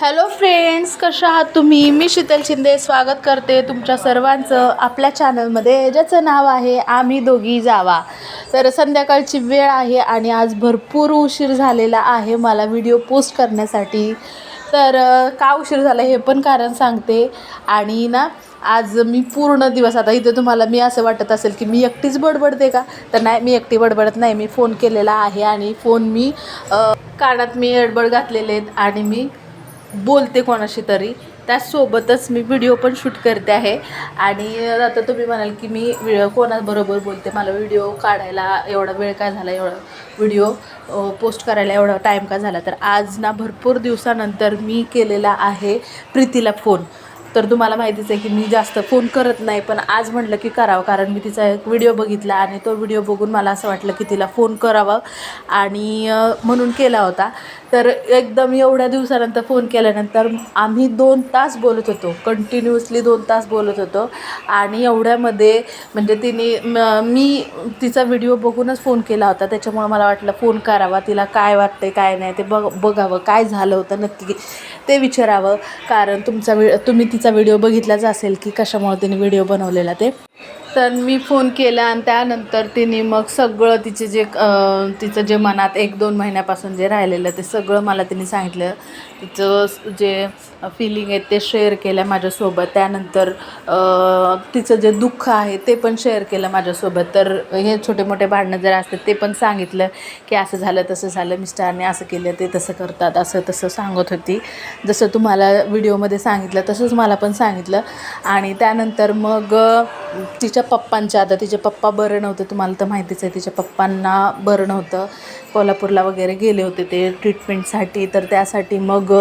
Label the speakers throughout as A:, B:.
A: Hello friends कशा आहात तुम्ही? मी शीतल शिंदे स्वागत करते तुमच्या सर्वांचं आपल्या चॅनलमध्ये ज्याचं नाव आहे आम्ही दोघी जावा. तर संध्याकाळची वेळ आहे आणि आज भरपूर उशीर झालेला आहे मला व्हिडिओ पोस्ट करण्यासाठी. तर का उशीर झाला हे पण कारण सांगते. आणि ना आज मी पूर्ण दिवस आता इथे तुम्हाला मी असं वाटत असेल की मी एकटीच बडबडते का? तर नाही मी एकटी बडबडत नाही. मी फोन केलेला आहे आणि फोन मी कानात मी एडबड घातलेले आहेत आणि मी बोलते कोणाशी तरी त्याचसोबतच मी व्हिडिओ पण शूट करते आहे. आणि आता तुम्ही म्हणाल की मी कोणाबरोबर बोलते? मला व्हिडिओ काढायला एवढा वेळ काय झाला? एवढा व्हिडिओ पोस्ट करायला एवढा टाईम का झाला? तर आज ना भरपूर दिवसानंतर मी केलेला आहे प्रीतीला फोन तर तुम्हाला माहितीच आहे की मी जास्त फोन करत नाही पण आज म्हटलं की करावं कारण मी तिचा एक व्हिडिओ बघितला आणि तो व्हिडिओ बघून मला असं वाटलं की तिला फोन करावा आणि म्हणून केला होता. तर एकदम एवढ्या दिवसानंतर फोन केल्यानंतर आम्ही दोन तास बोलत होतो कंटिन्युअसली दोन तास बोलत होतो. आणि एवढ्यामध्ये म्हणजे तिने मी तिचा व्हिडिओ बघूनच फोन केला होता. त्याच्यामुळं मला वाटलं फोन करावा तिला काय वाटतंय काय नाही ते बघ बघावं काय झालं होतं नक्की. ते विचारावं. कारण तुमचा वि तुम्ही तिचा व्हिडिओ बघितलाच असेल की कशामुळे तिने व्हिडिओ बनवलेला ते. तर मी फोन केला आणि त्यानंतर तिने मग सगळं तिचे जे तिचं जे मनात एक दोन महिन्यापासून जे राहिलेलं ते सगळं मला तिने सांगितलं. तिचं जे फिलिंग आहे ते शेअर केलं माझ्यासोबत. त्यानंतर तिचं जे दुःख आहे ते पण शेअर केलं माझ्यासोबत. तर हे छोटे मोठे भांडणं जर असतात ते पण सांगितलं की असं झालं तसं झालं मिस्टरने असं केलं ते तसं करतात असं तसं सांगत होती. जसं तुम्हाला व्हिडिओमध्ये सांगितलं तसंच मला पण सांगितलं. आणि त्यानंतर मग तिच्या तिच्या पप्पांच्या आता तिचे पप्पा बरं नव्हतं तुम्हाला तर माहितीच आहे तिच्या पप्पांना बरं नव्हतं. कोल्हापूरला वगैरे गेले होते ते ट्रीटमेंटसाठी तर त्यासाठी मग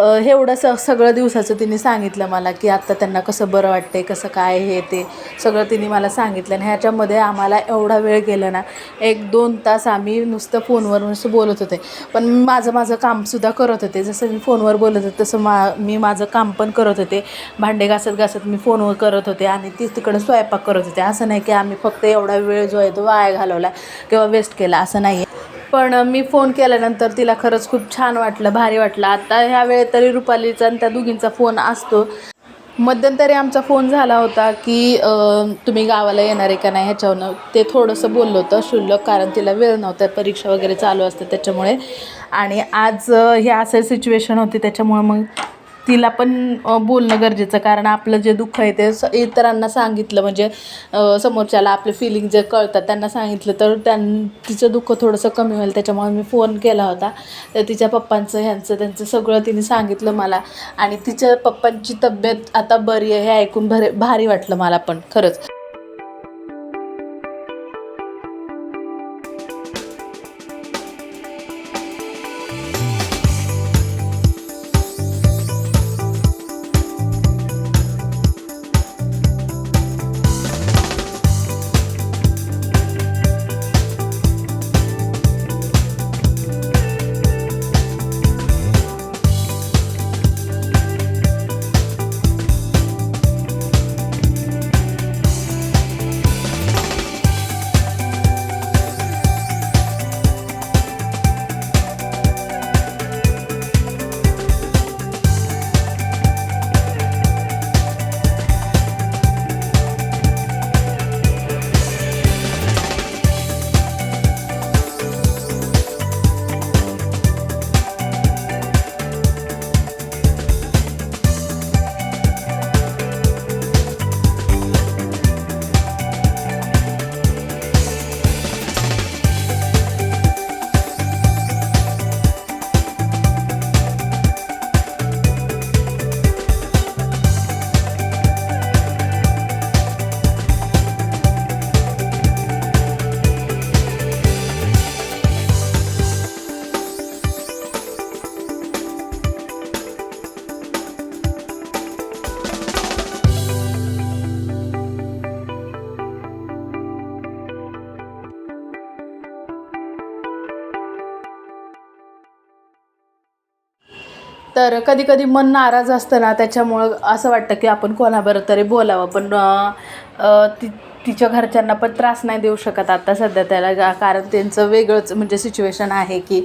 A: हे एवढं स सगळं दिवसाचं तिने सांगितलं मला की आत्ता त्यांना कसं बरं वाटते कसं काय हे ते सगळं तिने मला सांगितलं. आणि ह्याच्यामध्ये आम्हाला एवढा वेळ गेला ना एक दोन तास आम्ही नुसतं फोनवर नुसतं बोलत होते. पण मी माझं माझं कामसुद्धा करत होते. जसं मी फोनवर बोलत होते तसं मा मी माझं काम पण करत होते. भांडे घासत घासत मी फोनवर करत होते. आणि ती तिकडं स्वयंपाक करत होते. असं नाही की आम्ही फक्त एवढा वेळ जो आहे तो वाया घालवला किंवा वेस्ट केला असं नाही आहे पण मी फोन केल्यानंतर तिला खरंच खूप छान वाटलं भारी वाटलं. आता ह्या वेळेत तरी रुपालीचा आणि त्या दोघींचा फोन असतो. मध्यंतरी आमचा फोन झाला होता की तुम्ही गावाला येणार आहे का नाही ह्याच्यावरनं? ते थोडंसं बोललं होतं शुल्लक कारण तिला वेळ नव्हता परीक्षा वगैरे चालू असते त्याच्यामुळे. आणि आज हे असं सिच्युएशन होती त्याच्यामुळे मग तिला पण बोलणं गरजेचं. कारण आपलं जे दुःख आहे ते स इतरांना सांगितलं. म्हणजे समोरच्याला आपले फिलिंग जे कळतात त्यांना सांगितलं तर त्यां तिचं दुःख थोडंसं कमी होईल. त्याच्यामुळे मी फोन केला होता. तर तिच्या पप्पांचं ह्यांचं त्यांचं सगळं तिने सांगितलं मला. आणि तिच्या पप्पांची तब्येत आता बरी आहे हे ऐकून भरे भारी वाटलं मला पण खरंच. तर कधी कधी मन नाराज असतं ना त्याच्यामुळं असं वाटतं की आपण कोणाबरोबर तरी बोलावं. पण ती तिच्या घरच्यांना पण त्रास नाही देऊ शकत आता सध्या त्याला कारण त्यांचं वेगळंच म्हणजे सिच्युएशन आहे की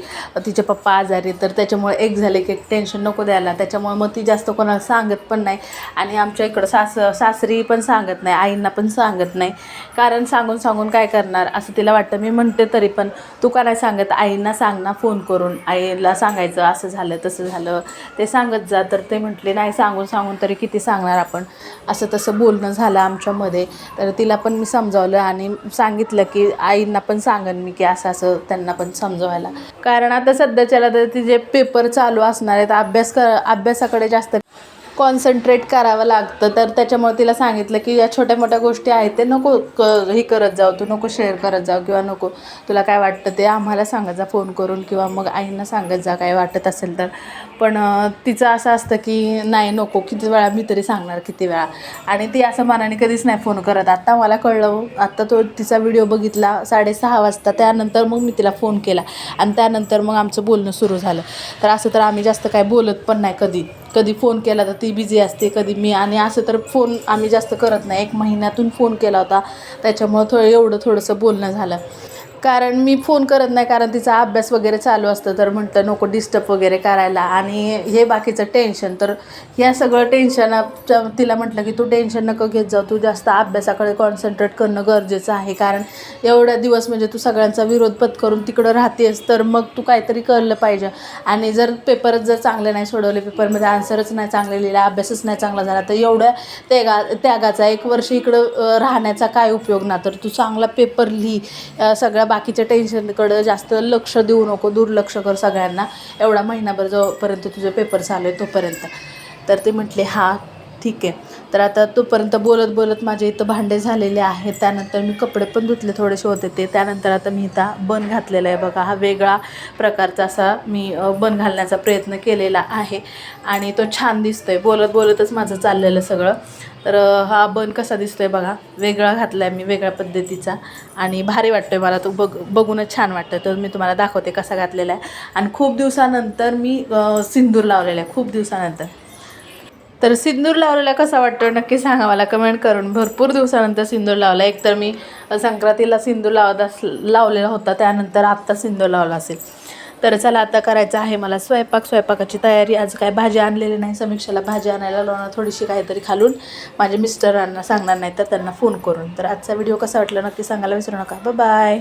A: तिचे पप्पा आजारी तर त्याच्यामुळे एक झाले की एक टेन्शन नको द्यायला. त्याच्यामुळे मग ती जास्त कोणाला सांगत पण नाही. आणि आमच्या इकडं सास सासरी पण सांगत नाही आईंना पण सांगत नाही. कारण सांगून सांगून काय करणार? असं तिला वाटतं. मी म्हणते तरी पण तू का नाही सांगत? आईंना सांग ना फोन करून. आईला सांगायचं असं झालं तसं झालं. ते सांगत जा. तर ते म्हटले नाही सांगून सांगून तरी किती सांगणार आपण? असं तसं बोलणं झालं आमच्यामध्ये. तर तिला पण मी समजावलं आणि सांगितलं की आईंना पण सांगन मी की असं असं त्यांना पण समजवायला. कारण आता सध्याच्याला तर तिचे पेपर चालू असणार आहेत अभ्यास कर अभ्यासाकडे जास्त कॉन्सन्ट्रेट करावं लागतं. तर त्याच्यामुळे तिला सांगितलं की या छोट्या मोठ्या गोष्टी आहेत ते नको क हे करत जाऊ तू नको शेअर करत जाऊ किंवा नको. तुला काय वाटतं ते आम्हाला सांगत जा फोन करून किंवा मग आईंना सांगत जा काय वाटत असेल तर. पण तिचं असं असतं की नाही नको किती वेळा मी तरी सांगणार किती वेळा. आणि ती असं मनाने कधीच नाही फोन करत. आत्ता मला कळलं आत्ता तो तिचा व्हिडिओ बघितला साडेसहा वाजता त्यानंतर मग मी तिला फोन केला. आणि त्यानंतर मग आमचं बोलणं सुरू झालं. तर असं तर आम्ही जास्त काय बोलत पण नाही कधी. कधी फोन केला तर ती बिझी असते कधी मी. आणि असं तर फोन आम्ही जास्त करत नाही. एक महिन्यातून फोन केला होता. त्याच्यामुळं थोडं एवढं थोडंसं बोलणं झालं. कारण मी फोन करत नाही कारण तिचा अभ्यास वगैरे चालू असतं तर म्हटलं नको डिस्टर्ब वगैरे करायला. आणि हे बाकीचं टेन्शन तर ह्या सगळं टेन्शन तिला म्हटलं की तू टेन्शन नको घेत जाऊ तू जास्त अभ्यासाकडे कॉन्सन्ट्रेट करणं गरजेचं आहे. कारण एवढ्या दिवस म्हणजे तू सगळ्यांचा विरोध पत्करून तिकडं राहतेस तर मग तू काहीतरी कळलं पाहिजे. आणि जर पेपरच जर चांगले नाही सोडवले पेपरमध्ये आन्सरच नाही चांगले लिहिला अभ्यासच नाही चांगला झाला तर एवढ्या त्यागा त्यागाचा एक वर्ष इकडं राहण्याचा काय उपयोग ना? तर तू चांगला पेपर लिही. सगळ्या बाकीच्या टेन्शनकडं जास्त लक्ष देऊ नको दुर्लक्ष कर सगळ्यांना. एवढा महिनाभर जोपर्यंत तुझे पेपर चालू आहे तोपर्यंत. तर ते म्हटले हां ठीक आहे. तर आता तोपर्यंत बोलत बोलत माझे इथं भांडे झालेले आहेत. त्यानंतर मी कपडे पण धुतले थोडेसे होते ते. त्यानंतर आता मी इथं बन घातलेला आहे बघा. हा वेगळा प्रकारचा असा मी बन घालण्याचा प्रयत्न केलेला आहे. आणि तो छान दिसतोय. बोलत बोलतच माझं चाललेलं सगळं. तर हा बन कसा दिसतोय बघा. वेगळा घातला आहे मी वेगळ्या पद्धतीचा. आणि भारी वाटतोय मला. तो बघ बघूनच छान वाटतं तर मी तुम्हाला दाखवते कसा घातलेला आहे. आणि खूप दिवसानंतर मी सिंदूर लावलेला आहे. खूप दिवसानंतर. तर सिंदूर लावलेला कसा वाटतो? नक्की सांगा मला. कमेंट करून. भरपूर दिवसानंतर सिंदूर लावला. एकतर मी संक्रांतीला सिंदूर लावत अस लावलेला होता. त्यानंतर आत्ता सिंदूर लावला असेल. तर चला आता करायचं आहे मला स्वयंपाक. स्वयंपाकाची तयारी. आज काय भाजी आणलेली नाही. समीक्षाला भाजी आणायला लावणार. थोडीशी काहीतरी खालून माझ्या मिस्टरांना सांगणार नाही तर त्यांना फोन करून. तर आजचा व्हिडिओ कसा वाटला? नक्की सांगायला विसरू नका. बाय